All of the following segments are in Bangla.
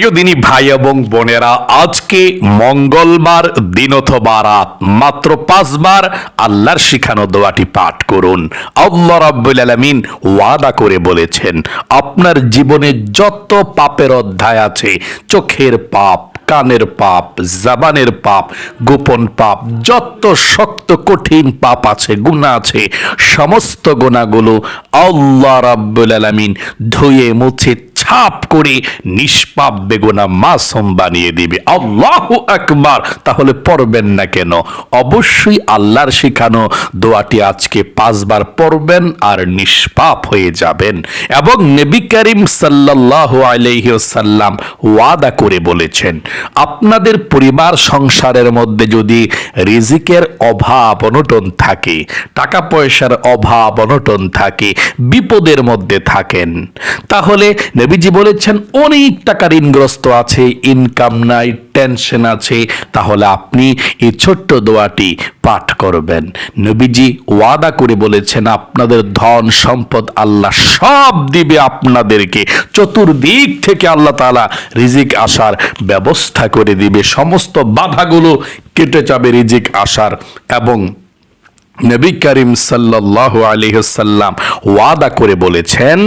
প্রিয় দিনী ভাই এবং বোনেরা, আজকে মঙ্গলবার দিন অথবা রাত, মাত্র পাঁচবার আল্লাহর শিখানো দোয়াটি পাঠ করুন। আল্লাহ রাব্বুল আলামিন ওয়াদা করে বলেছেন, আপনার জীবনে যত পাপের অধ্যায় আছে, চোখের পাপ, কানের পাপ, জাবানের পাপ, গোপন পাপ, যত শক্ত কঠিন পাপ আছে গুণা আছে, সমস্ত গুণাগুলো আল্লাহ রাব্বুল আলামিন ধুয়ে মুছে ছাপ করে নিষ্পাপ বেগুনা মাসুম বানিয়ে দিবে। আল্লাহু আকবার। তাহলে পড়বেন না কেন? অবশ্যই আল্লাহর শিখানো দোয়াটি আজকে পাঁচবার পড়বেন আর নিষ্পাপ হয়ে যাবেন। এবং নবী করিম সাল্লাল্লাহু আলাইহি ওয়াসাল্লাম ওয়াদা করে বলেছেন, আপনাদের পরিবার সংসারের মধ্যে যদি রিজিকের অভাব অনটন থাকে টাকা পয়সার অভাব অনটন থাকে, বিপদের মধ্যে থাকেন, তাহলে নবীজি বলেছেন, অনেক টাকা ঋণগ্রস্ত আছে ইনকাম নাই টেনশন আছে। তাহলে আপনি এই ছোট্ট দোয়াটি পাঠ করবেন। নবীজি ওয়াদা করে বলেছেন, আপনাদের ধন সম্পদ আল্লাহ সব দিবে আপনাদেরকে। চতুর্দিক থেকে আল্লাহ তালা রিজিক আসার ব্যবস্থা করে দিবে। সমস্ত বাধাগুলো কেটে যাবে রিজিক আসার এবং নবী করিম সাল্লাহ আলহ্লাম ওয়াদা করে বলেছেন,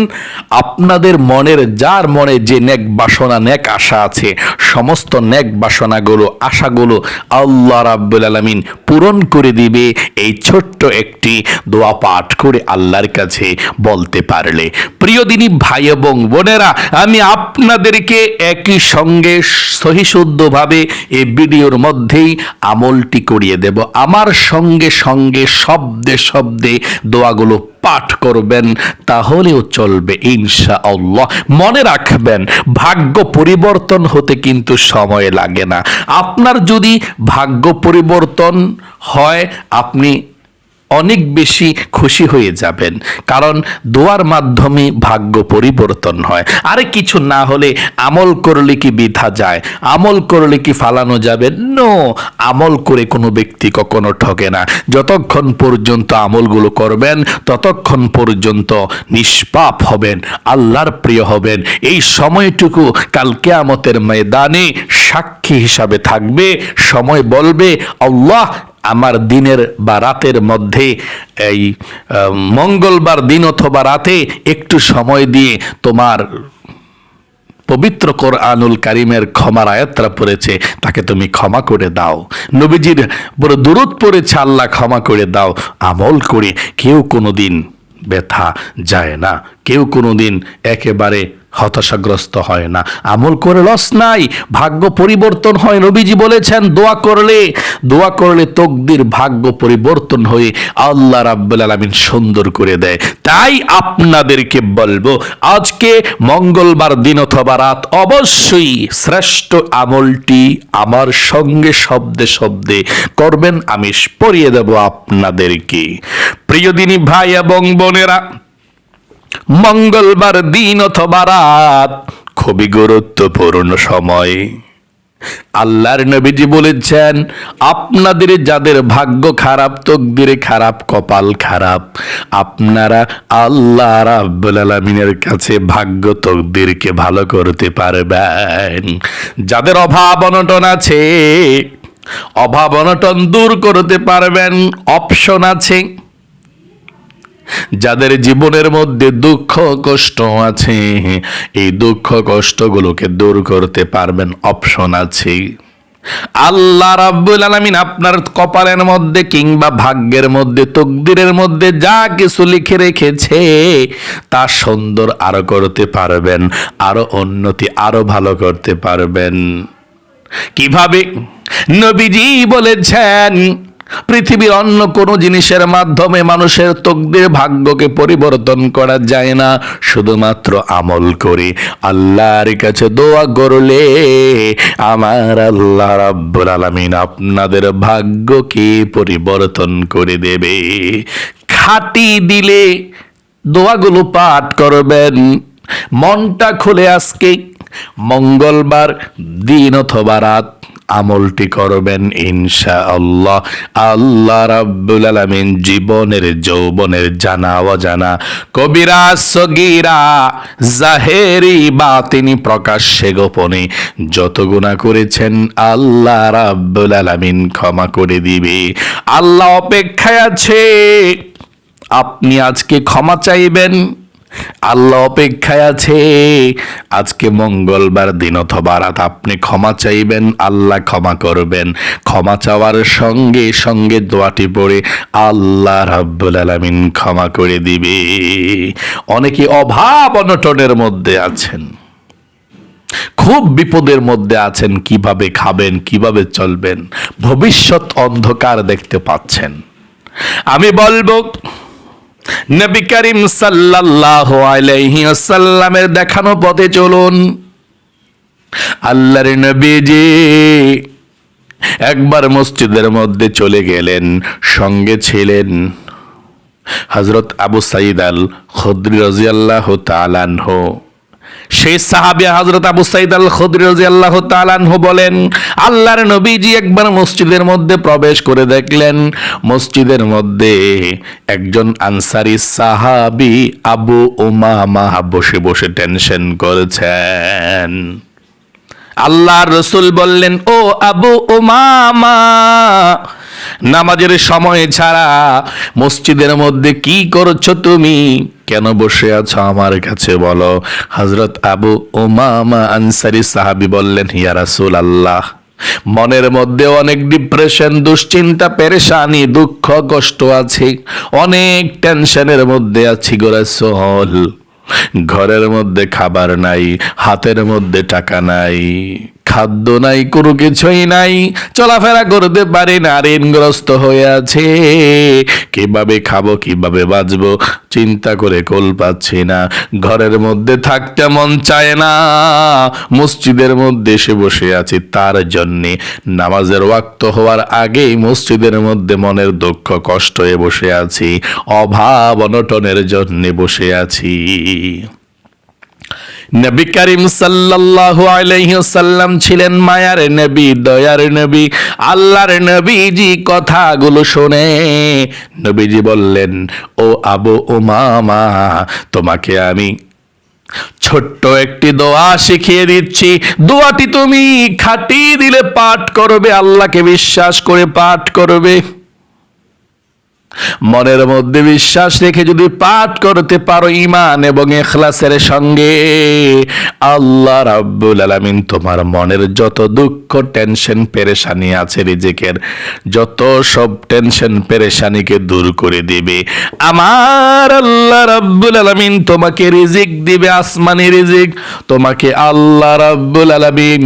আপনাদের মনের যার মনে যে নেক বাসনা, নেক আশা আছে, সমস্ত নেক বাসনাগুলো, আশাগুলো আল্লাহ রাব্বুল আলমিন পূরণ করে দিবে। এই ছোট্ট একটি দোয়া পাঠ করে আল্লাহর কাছে বলতে পারলে। প্রিয় দিনী ভাই এবং বোনেরা, আমি আপনাদেরকে একই সঙ্গে সহিশুদ্ধভাবে এই ভিডিওর মধ্যেই আমলটি করিয়ে দেব। আমার সঙ্গে সঙ্গে শব্দে শব্দে দোয়াগুলো পাঠ করবেন, তাহলেও চলবে ইনশা আল্লাহ মনে রাখবেন, ভাগ্য পরিবর্তন হতে কিন্তু সময় লাগে না। আপনার যদি ভাগ্য পরিবর্তন হয়, আপনি অনেক বেশি খুশি হয়ে যাবেন। কারণ দোয়ার মাধ্যমে ভাগ্য পরিবর্তন হয়। আরে কিছু না হলে আমল করলে কি বিধা যায়? আমল করলে কি ফালানো যাবে? নো, আমল করে কোনো ব্যক্তি কখনো ঠকে না। যতক্ষণ পর্যন্ত আমলগুলো করবেন, ততক্ষণ পর্যন্ত নিষ্পাপ হবেন, আল্লাহর প্রিয় হবেন। এই সময়টুকু কালকে আমতের ময়দানে সাক্ষী হিসাবে থাকবে, সময় বলবে, আল্লাহ আমার দিনের বা রাতের মধ্যে, এই মঙ্গলবার দিন অথবা রাতে একটু সময় দিয়ে তোমার পবিত্র কোরআনুল কারিমের ক্ষমার আয়াতরা পড়েছে, তাকে তুমি ক্ষমা করে দাও। নবীজির বড় দূরত পড়েছে, আল্লাহ ক্ষমা করে দাও। আমল করে কেউ কোনোদিন ব্যথা যায় না। কেউ কোনোদিন একেবারে হতাশাগ্রস্ত হয় না। আমল করে লস নাই, ভাগ্য পরিবর্তন হয়। নবীজি বলেছেন, দোয়া করলে দোয়া করলে তকদির ভাগ্য পরিবর্তন হয়ে আল্লাহ রাব্বুল আলামিন সুন্দর করে দেয়। তাই আপনাদেরকে বলব, আজকে মঙ্গলবার দিন অথবা রাত অবশ্যই শ্রেষ্ঠ আমলটি আমার সঙ্গে শব্দে শব্দে করবেন। আমি পড়িয়ে দেব আপনাদেরকে। প্রিয় দিনী ভাই এবং বোনেরা মঙ্গলবার দিন অথবা রাত, খুবই গুরুত্বপূর্ণ সময়। আল্লাহর নবীজি বলেছেন, আপনাদের যাদের ভাগ্য খারাপ, তকদিরে খারাপ, কপাল খারাপ, আপনারা আল্লাহ রাব্বুল আলামিনের কাছে ভাগ্য, তকদিরকে ভালো করতে পারবেন। যাদের অভাব, অনটন আছে, অভাব, অনটন দূর করতে পারবেন, অপশন আছে। যাদের জীবনের মধ্যে দুঃখ, কষ্ট আছে, এই দুঃখ, কষ্টগুলোকে দূর করতে পারবেন অপশন আছে। আল্লাহ রাব্বুল আলামিন আপনার কপালের মধ্যে কিংবা ভাগ্যের মধ্যে, তকদিরের মধ্যে যা কিছু লিখে রেখেছে, তা সুন্দর আরও করতে পারবেন, আরও উন্নতি আরও ভালো করতে পারবেন। কীভাবে? নবীজি বলেছেন পৃথিবীর অন্য কোনো জিনিসের মাধ্যমে মানুষের তকদের ভাগ্যকে পরিবর্তন করা যায় না। শুধুমাত্র আমল করে। আল্লাহর কাছে দোয়া করলে আমার আল্লাহ রাব্বুল আলামিন আপনাদের ভাগ্যকে পরিবর্তন করে দেবে। খাটি দিলে দোয়াগুলো পাঠ করবেন। মনটা খুলে আজকে মঙ্গলবার দিন অথবা রাত আমলটি করবেন ইনশা আল্লাহ আল্লাহ রাব্বুল আলামিন জীবনের, যৌবনের জানা অজানা, কবিরা, সগীরা, জাহেরি বা তিনি প্রকাশ্যে, গোপনে যত গুণা করেছেন আল্লাহ রাব্বুল আলামিন ক্ষমা করে দিবে। আল্লাহ অপেক্ষায় আছে। আপনি আজকে ক্ষমা চাইবেন। আল্লাহ অপেক্ষায় আছে। আজকে মঙ্গলবার দিন অথবা রাত, আপনি ক্ষমা চাইবেন, আল্লাহ ক্ষমা করবেন। ক্ষমা চাওয়ার সঙ্গে সঙ্গে দোয়াটি পড়ে আল্লাহ রাব্বুল আলামিন ক্ষমা করে দিবে। অনেকে অভাব অনটনের মধ্যে আছেন। খুব বিপদের মধ্যে আছেন, কীভাবে খাবেন, কীভাবে চলবেন। ভবিষ্যৎ অন্ধকার দেখতে পাচ্ছেন। আমি বলব নবী করিম সাল্লাল্লাহু আলাইহি ওয়াসাল্লামের দেখানো পথে চলুন। আল্লাহর নবীজি একবার মসজিদের মধ্যে চলে গেলেন, সঙ্গে ছিলেন হজরত আবু সাইদ আল খদ্রি রাজিয়াল্লাহ তালানহ সেই সাহাবী হাজরত আবু সাইদ আল খুদরি আল্লাহ তাআলা আনহু বলেন, আল্লাহর নবীজি একবার মসজিদের মধ্যে প্রবেশ করে দেখলেন, মসজিদের মধ্যে একজন আনসারি সাহাবি আবু উমামা বসে বসে টেনশন করেছেন। আল্লাহর রসুল বললেন, ও আবু উমামা, নামাজের সময় ছাড়া মসজিদের মধ্যে কি করছ তুমি? কেন বসে আছো আমার কাছে বলো। হজরত আবু উমামা আনসারি সাহাবি বললেন হিয়া রাসুল আল্লাহ মনের মধ্যে অনেক ডিপ্রেশন দুশ্চিন্তা, পেরেশানি, দুঃখ, কষ্ট আছে, অনেক টেনশনের মধ্যে আছি গোরাসল ঘরের মধ্যে খাবার নাই হাতের মধ্যে টাকা নাই। খাদ্য নাই, কোনো কিছুই নাই। চলাফেরা করতে পারি না, ঋণগ্রস্ত হয়ে আছে। কীভাবে খাব, কীভাবে বাঁচবো, চিন্তা করে কোল পাচ্ছি না। ঘরের মধ্যে থাকতে মন চায় না। মসজিদের মধ্যে এসে বসে আছি তার জন্যে। নামাজের ওয়াক্ত হওয়ার আগেই মসজিদের মধ্যে মনের দুঃখ, কষ্ট হয়ে বসে আছি। অভাব, অনটনের জন্যে বসে আছি। নবী করিম সাল্লাল্লাহু আলাইহি সাল্লাম ছিলেন মায়ার নবী, দয়ার নবী, আল্লাহর নবীজি কথাগুলো শুনে নবীজি বললেন, ও আবু উমামা, তোমাকে আমি ছোট্ট একটি দোয়া শিখিয়ে দিচ্ছি। দোয়াটি তুমি খাটিয়ে দিলে পাঠ করবে, আল্লাহকে বিশ্বাস করে পাঠ করবে। মনের মধ্যে বিশ্বাস রেখে যদি পাঠ করতে পারো ইমান এবং এখলাসের সঙ্গে, আল্লাহ রাব্বুল আলামিন তোমার মনের যত দুঃখ টেনশন পেরেশানি আছে রিজিকের, যত সব টেনশন পেরেশানিকে দূর করে দিবে। আমার আল্লাহ রাব্বুল আলামিন তোমাকে রিজিক দিবে, আসমানি রিজিক। তোমাকে আল্লাহ রাব্বুল আলামিন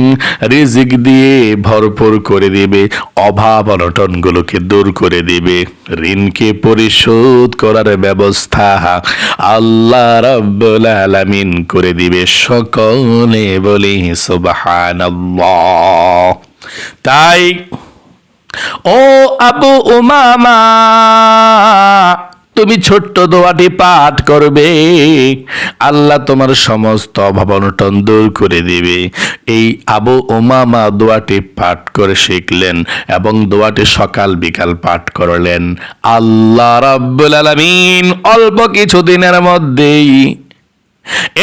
রিজিক দিয়ে ভরপুর করে দিবে, অভাব অনটনগুলোকে দূর করে দিবে। ঋণকে পরিশোধ করার ব্যবস্থা আল্লাহ রব্বুল আলামিন করে দিবে। সকলে বলি, সুবহানাল্লাহ। তাই, ও আবু উমামা তুমি ছোট্ট দোয়াটি পাঠ করবে। আল্লাহ তোমার সমস্ত অভাব অনটন দূর করে দিবে। এই আবু উমামা দোয়াটি পাঠ করে শিখলেন এবং দোয়াটি সকাল বিকাল পাঠ করলেন। আল্লাহ রাব্বুল আলামিন অল্প কিছু দিনের মধ্যেই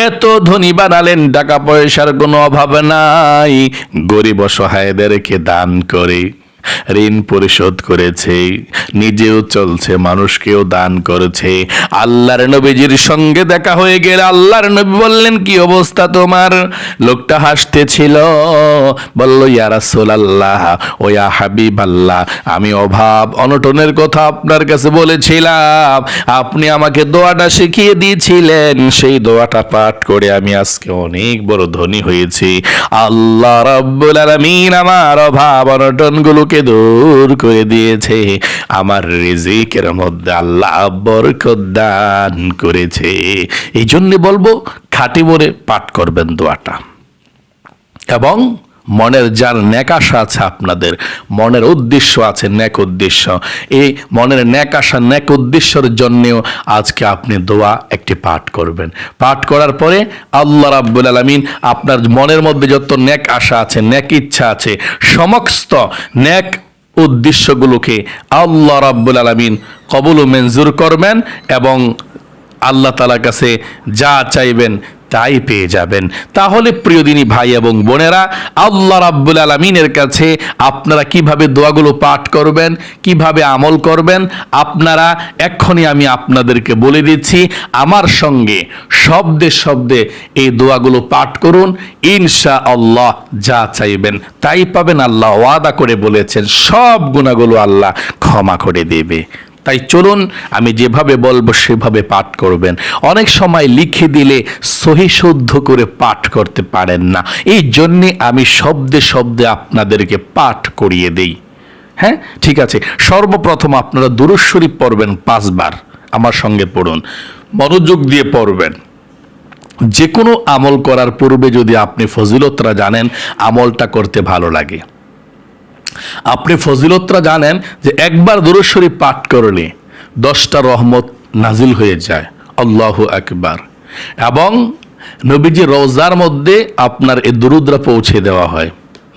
এত ধনী বানালেন, টাকা পয়সার কোনো অভাব নাই। গরিব অসহায়দেরকে দান করে ঋণ পরিশোধ করেছে, নিজেও চলছে, মানুষকেও দান করেছে। আল্লাহর নবীজির সঙ্গে দেখা হয়ে গেলে আল্লাহর নবী বললেন, কি অবস্থা তোমার? লোকটা হাসতেছিল, বলল, ইয়া রাসূলুল্লাহ, ও ইয়া হাবিব আল্লাহ আমি অভাব অনটনের কথা আপনার কাছে বলেছিলাম। আপনি আমাকে দোয়াটা শিখিয়ে দিয়েছিলেন, সেই দোয়াটা পাঠ করে আমি আজকে অনেক বড় ধনী হয়েছি। আল্লাহ রাব্বুল আলামিন আমার অভাব অনটনগুলোকে দূর করে দিয়েছে। আমার রিজিকের মধ্যে আল্লাহ বরকত দান করেছে। এই জন্য বলব, খাঁটি মনে পাঠ করবেন দোয়াটা। এবং মনের যার ন্যাকাশা আছে আপনাদের, মনের উদ্দেশ্য আছে ন্যাক উদ্দেশ্য। এই মনের ন্যাক আশা ন্যাক উদ্দেশ্যের জন্যেও আজকে আপনি দোয়া একটি পাঠ করবেন। পাঠ করার পরে আল্লাহ রাব্বুল আলমিন আপনার মনের মধ্যে যত ন্যাক আশা আছে, ন্যাক ইচ্ছা আছে, সমস্ত ন্যাক উদ্দেশ্যগুলোকে আল্লাহ রাব্বুল আলমিন কবুল ও মঞ্জুর করবেন এবং আল্লাহ তালার কাছে যা চাইবেন তাই পেয়ে যাবেন। তাহলে প্রিয়দিনী ভাই এবং বোনেরা, আল্লাহ রাব্বুল আলমিনের কাছে আপনারা কীভাবে দোয়াগুলো পাঠ করবেন, কীভাবে আমল করবেন, আপনারা এক্ষুনি আমি আপনাদেরকে বলে দিচ্ছি, আমার সঙ্গে শব্দে শব্দে এই দোয়াগুলো পাঠ করুন ইনশা আল্লাহ যা চাইবেন তাই পাবেন আল্লাহ ওয়াদা করে বলেছেন, সব গুণাগুলো আল্লাহ ক্ষমা করে দেবে। তাই চলুন আমি যেভাবে বলব সেভাবে পাঠ করবেন। অনেক সময় লিখে দিলে সহি শুদ্ধ করে পাঠ করতে পারেন না। এই জন্যে আমি শব্দে শব্দে আপনাদেরকে পাঠ করিয়ে দেই। হ্যাঁ ঠিক আছে। সর্বপ্রথম আপনারা দুরুজ পড়বেন পাঁচবার। আমার সঙ্গে পড়ুন। মনোযোগ দিয়ে পড়বেন। যে কোনো আমল করার পূর্বে যদি আপনি ফজিলতরা জানেন, আমলটা করতে ভালো লাগে। আপনি ফজিলতরা জানেন যে একবার দুরুদ শরীফ পাঠ করলে দশটা রহমত নাজিল হয়ে যায়। আল্লাহ একবার এবং নবীজি রওজার মধ্যে আপনার এই দুরুদরা পৌঁছে দেওয়া হয়।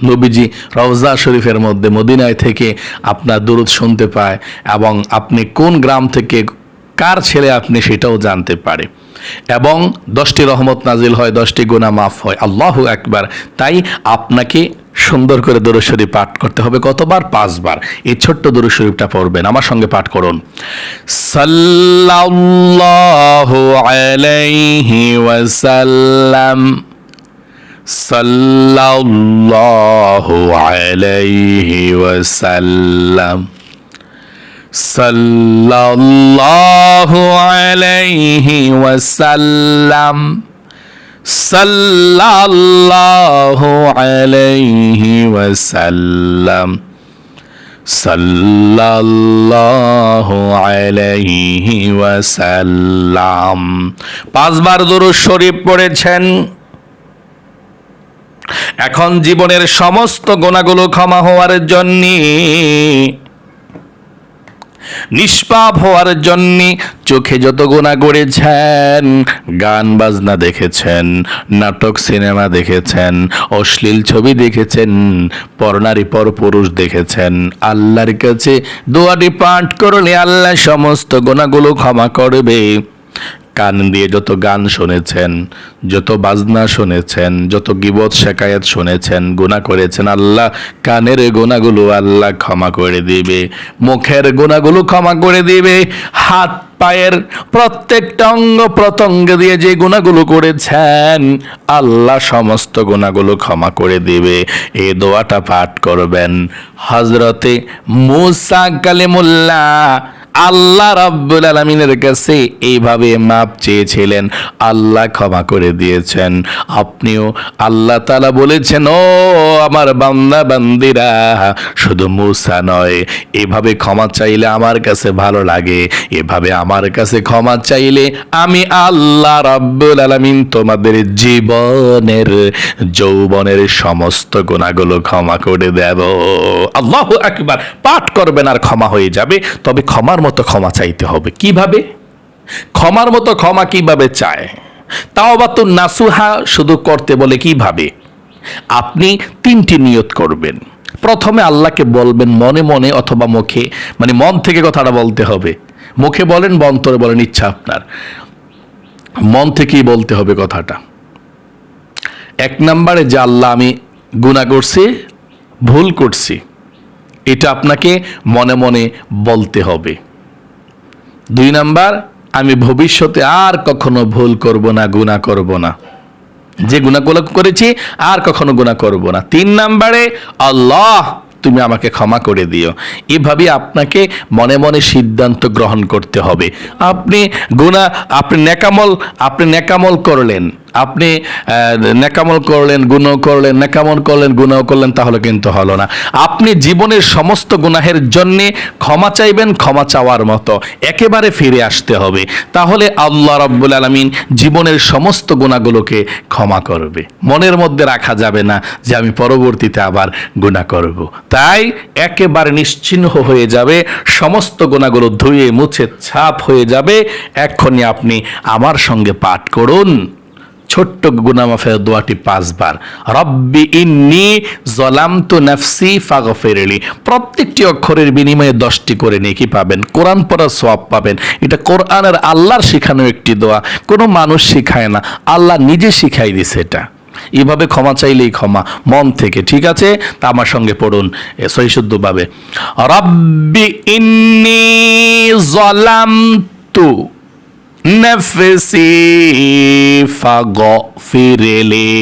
নবীজি রওজা শরীফের মধ্যে মদিনায় থেকে আপনার দুরুদ শুনতে পায় এবং আপনি কোন গ্রাম থেকে কার ছেলে আপনি সেটাও জানতে পারে। এবং দশটি রহমত নাজিল হয়, দশটি গুণা মাফ হয়। আল্লাহ একবার তাই আপনাকে সুন্দর করে দরুশরী পাঠ করতে হবে কতবার? পাঁচবার। এই ছোট্ট দরুশরীফটা পড়বেন। আমার সঙ্গে পাঠ করুন। সাল্লাল্লাহু আলাইহি ওয়াসাল্লাম সাল্লাল্লাহু আলাইহি ওয়াসাল্লাম সাল্লাল্লাহু আলাইহি ওয়াসাল্লাম সাল্লাল্লাহু আলাইহি ওয়াসাল্লাম। সাল্লাল্লাহু আলাইহি ওয়াসাল্লাম। পাঁচবার দরুদ শরীফ পড়েছেন। এখন জীবনের সমস্ত গোনাগুলো ক্ষমা হওয়ার জন্যে নিষ্পাপ হওয়ার জন্য চোখে যত গোনা করেছেন, গান, বাজনা দেখেছেন, নাটক, সিনেমা দেখেছেন, অশ্লীল ছবি দেখেছেন, পরনারী পর পুরুষ দেখেছেন, আল্লাহর কাছে দোয়াটি পাঠ করলে আল্লাহ সমস্ত গোনাগুলো ক্ষমা করবে। কান দিয়ে যত গান শুনেছেন, যত বাজনা শুনেছেন, যত গিবত শেকায়াত শুনেছেন গুণা করেছেন আল্লাহ, কানের গোনাগুলো আল্লাহ ক্ষমা করে দিবে, মুখের গোনাগুলো ক্ষমা করে দিবে, হাত পায়ের প্রত্যেকটা অঙ্গ প্রত্যঙ্গ দিয়ে যে গুণাগুলো করেছেন, আল্লাহ সমস্ত গুণাগুলো ক্ষমা করে দিবে। এই দোয়াটা পাঠ করবেন হজরতে মুসা কালিমুল্লাহ আল্লাহ রাব্বুল আলমিনের কাছে এইভাবে মাপ চেয়েছিলেন। আল্লাহ ক্ষমা করে দিয়েছেন। আপনিও আল্লাহ তালা বলেছেন, ও আমার বান্দা, বান্দিরা, শুধু মুসা নয়, এভাবে ক্ষমা চাইলে আমার কাছে ভালো লাগে, এভাবে আমার কাছে ক্ষমা চাইলে আমি আল্লাহ রাব্বুল আলমিন তোমাদের জীবনের, যৌবনের সমস্ত গুণাগুলো ক্ষমা করে দেব। আল্লাহ একবার পাঠ করবেন আর ক্ষমা হয়ে যাবে, তবে ক্ষমার মতো ক্ষমা চাইতে হবে। কীভাবে? ক্ষমার মতো ক্ষমা কীভাবে চায়? তাও বা তো নাসুহা শুধু করতে বলে কীভাবে? আপনি তিনটি নিয়ত করবেন। প্রথমে আল্লাহকে বলবেন মনে মনে অথবা মুখে মানে মন থেকে কথাটা বলতে হবে। মুখে বলেন বা অন্তরে বলেন, ইচ্ছা আপনার। মন থেকেই বলতে হবে কথাটা। এক নম্বরে যে আল্লাহ আমি গুণা করছি, ভুল করছি, এটা আপনাকে মনে মনে বলতে হবে। দুই নাম্বার, আমি ভবিষ্যতে আর কখনো ভুল করব না গুণা করব না। যে গুণাগুলো করেছি, আর কখনো গুণা করব না। তিন নাম্বারে, আল্লাহ, তুমি আমাকে ক্ষমা করে দিও। এভাবে আপনাকে মনে মনে সিদ্ধান্ত গ্রহণ করতে হবে। আপনি গুণা আপনি নেকামল আপনি নেকামল করলেন। আপনি নেকামল করলেন, গুনাহ করলেন, নেকামল করলেন, গুনাহ করলেন, তাহলে কিন্তু হলো না। আপনি জীবনের সমস্ত গুনাহের জন্য ক্ষমা চাইবেন, ক্ষমা চাওয়ার মতো। একেবারে ফিরে আসতে হবে। তাহলে আল্লাহ রাব্বুল আলামিন জীবনের সমস্ত গুণাগুলোকে ক্ষমা করবে। মনের মধ্যে রাখা যাবে না যে আমি পরবর্তীতে আবার গুনাহ করব। তাই একেবারে নিশ্চিহ্ন হয়ে যাবে, সমস্ত গুণাগুলো ধুয়ে মুছে ছাপ হয়ে যাবে। এক্ষুনি আপনি আমার সঙ্গে পাঠ করুন। ছোট্ট গুনামাফের দোয়াটি পাঁচবার। রব্বি ইন্নি জলাম নাফসি ফাগ ফেরেলি প্রত্যেকটি অক্ষরের বিনিময়ে দশটি করে নিয়ে কি পাবেন, কোরআন পড়া সব পাবেন। এটা কোরআনের আল্লাহর শিখানো একটি দোয়া। কোনো মানুষ শিখায় না, আল্লাহ নিজে শিখাই দিছে এটা। এভাবে ক্ষমা চাইলেই ক্ষমা, মন থেকে, ঠিক আছে? তা আমার সঙ্গে পড়ুন সহিশুদ্ধভাবে। রব্বি ইন্নি জলাম তু নফসি ফাগফিরলি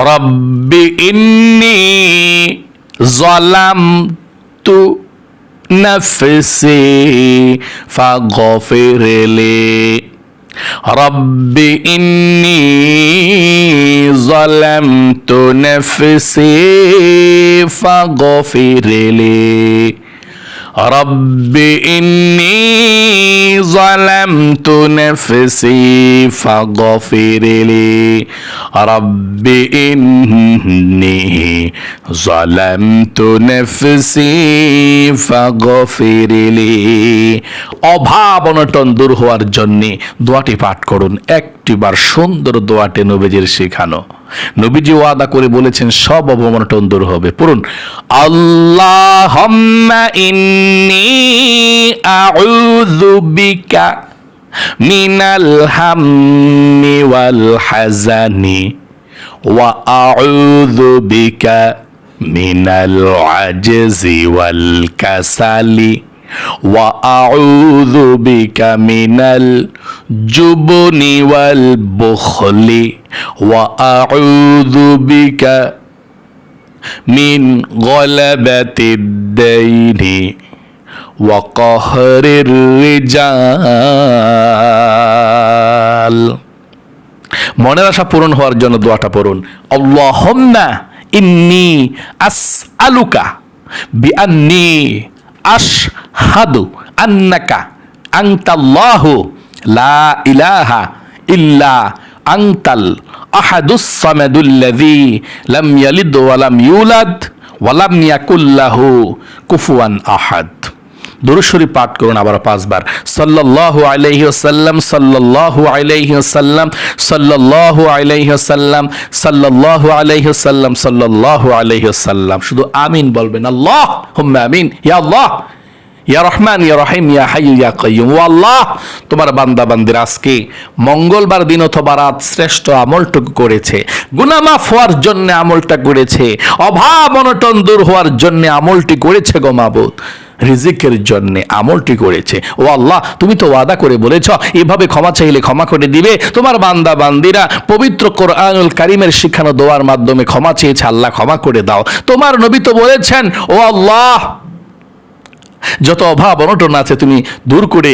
রব্বি ইন্নি জলামতু নফসি ফাগফিরলি রব্বি ইন্নি জলামতু নফসি ফাগফিরলি رب إني ظلمت نفسي فاغفر لي رب إني ظلمت نفسي فاغفر لي অভাব অনটন দূর হওয়ার জন্য দোয়াটি পাঠ করুন একটিবার সুন্দর দোয়াটে নবীজির শেখানো নবীজি ওয়াদা করে বলেছেন, সব অবমানটন দূর হবে। পড়ুন আল্লাহ ইন্নি আউযু বিকা মিনাল হাম্মি ওয়াল হাজানি ওয়া আউযু বিকা মিনাল আজজি ওয়াল কাসালি। وأعوذ بك من الجبن والبخل وأعوذ بك من غلبة الدين وقهر الرجال মনের আশা পূরণ হওয়ার জন্য দোয়াটা পড়ুন আল্লাহুম্মা ইন্নি আসআলুকা বিআন্নি আশহাদু আন্নাকা আনতাল্লাহু লা ইলাহা ইল্লা আনতাল আহাদুস সামাদুল্লাযী লাম ইয়ালিদ ওয়া লাম ইউলাদ ওয়া লাম কুফুয়ান আহাদ। দুরুশরী পাঠ করুন আবার পাঁচবার। সাল্লাল্লাহু আলাইহি ওয়াসাল্লাম, সাল্লাল্লাহু আলাইহি ওয়াসাল্লাম, সাল্লাল্লাহু আলাইহি ওয়াসাল্লাম, সাল্লাল্লাহু আলাইহি ওয়াসাল্লাম, সাল্লাল্লাহু আলাইহি ওয়াসাল্লাম। শুধু আমিন বলবেন। আল্লাহ হুম্মা আমিন। ইয়া আল্লাহ! ইয়া রহমান, ইয়া রহিম, ইয়া হাইয়ু, ইয়া কাইয়ুম। ও আল্লাহ তোমার বান্দা বান্দির আজকে মঙ্গলবার দিন অথবা রাত শ্রেষ্ঠ আমলটুকু করেছে। গুনাহ মাফ হওয়ার জন্য আমলটা করেছে। অভাব অনটন দূর হওয়ার জন্য আমলটি করেছে গো মাবুদ। রিজিকের জন্য আমলটি করেছে। ও আল্লাহ তুমি তো ওয়াদা করে বলেছ, এভাবে ক্ষমা চাইলে ক্ষমা করে দিবে। তোমার বান্দা বান্দিরা পবিত্র কোরআনুল কারিমের শিখানো দোয়ার মাধ্যমে ক্ষমা চেয়েছে, আল্লাহ ক্ষমা করে দাও। তোমার নবী তো বলেছেন, ও আল্লাহ যত অভাব অনটন আছে তুমি দূর করে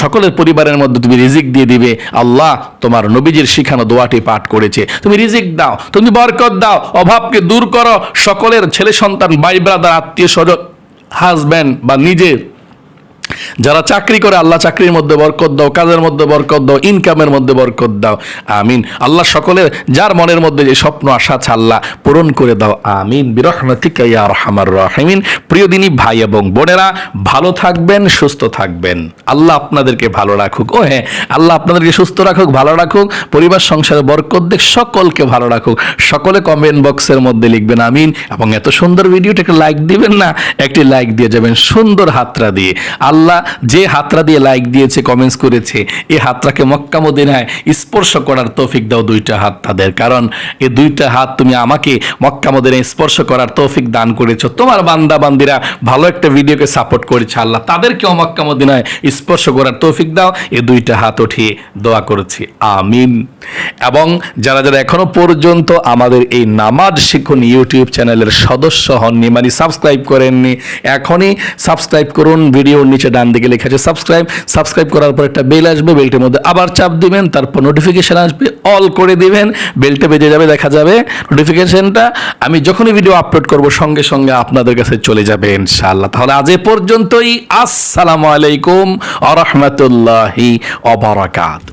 সকলের পরিবারের মধ্যে তুমি রিজিক দিয়ে দিবে। আল্লাহ তোমার নবীজির শিখানো দোয়াটি পাঠ করেছে। তুমি রিজিক দাও, তুমি বরকত দাও, অভাবকে দূর করো। সকলের ছেলে সন্তান বাই ব্রাদার আত্মীয় স্বজন হাজব্যান্ড বা নিজের যারা চাকরি করে, আল্লাহ চাকরির মধ্যে বরকত দাও, কাজের মধ্যে বরকত দাও ইনকামের মধ্যে বরকত দাও। আমিন। আল্লাহ সকলের যার মনের মধ্যে যে স্বপ্ন, আশা আছে, আল্লাহ পূরণ করে দাও। আমিন। বিরহমাতিকা ইয়া রাহিমিন। প্রিয় দিনী ভাই এবং বোনেরা, ভালো থাকবেন, সুস্থ থাকবেন। আল্লাহ আপনাদেরকে ভালো রাখুক। ও হ্যাঁ আল্লাহ আপনাদেরকে সুস্থ রাখুক, ভালো রাখুক, পরিবার, সংসারে বরকত দেখ সকলকে ভালো রাখুক। সকলে কমেন্ট বক্সের মধ্যে লিখবেন আমিন। এবং এত সুন্দর ভিডিওটাকে লাইক দিবেন না, একটি লাইক দিয়ে যাবেন সুন্দর হাতরা দিয়ে। আল্লাহ যে হাতরা দিয়ে লাইক দিয়েছে কমেন্টস করেছে এই হাতরাকে মক্কা মদিনায় স্পর্শ করার তৌফিক দাও দুইটা হাত তাদের। কারণ এই দুইটা হাত তুমি আমাকে মক্কা মদিনায় স্পর্শ করার তৌফিক দান করেছ। তোমার বান্দা বান্দিরা ভালো একটা ভিডিওকে সাপোর্ট করেছে আল্লাহ। তাদেরকেও মক্কা মদিনায় স্পর্শ করার তৌফিক দাও। এই দুইটা হাত উঠিয়ে দোয়া করেছি। আমিন। এবং যারা যারা এখনও পর্যন্ত আমাদের এই নামাজ শিখুন ইউটিউব চ্যানেলের সদস্য হননি মানে সাবস্ক্রাইব করেননি, এখনই সাবস্ক্রাইব করুন। ভিডিওর নিচে ডান দিকে লেখা আছে সাবস্ক্রাইব সাবস্ক্রাইব করার পর একটা বেল আসবে বেলটির মধ্যে আবার চাপ দিবেন, তারপর নোটিফিকেশান আসবে অল করে দিবেন বেলটা বেজে যাবে, দেখা যাবে নোটিফিকেশানটা আমি যখনই ভিডিও আপলোড করব, সঙ্গে সঙ্গে আপনাদের কাছে চলে যাবে, ইনশাআল্লাহ। তাহলে আজ এ পর্যন্তই। আসসালামু আলাইকুম আ রহমতুল্লাহি অবরাকাত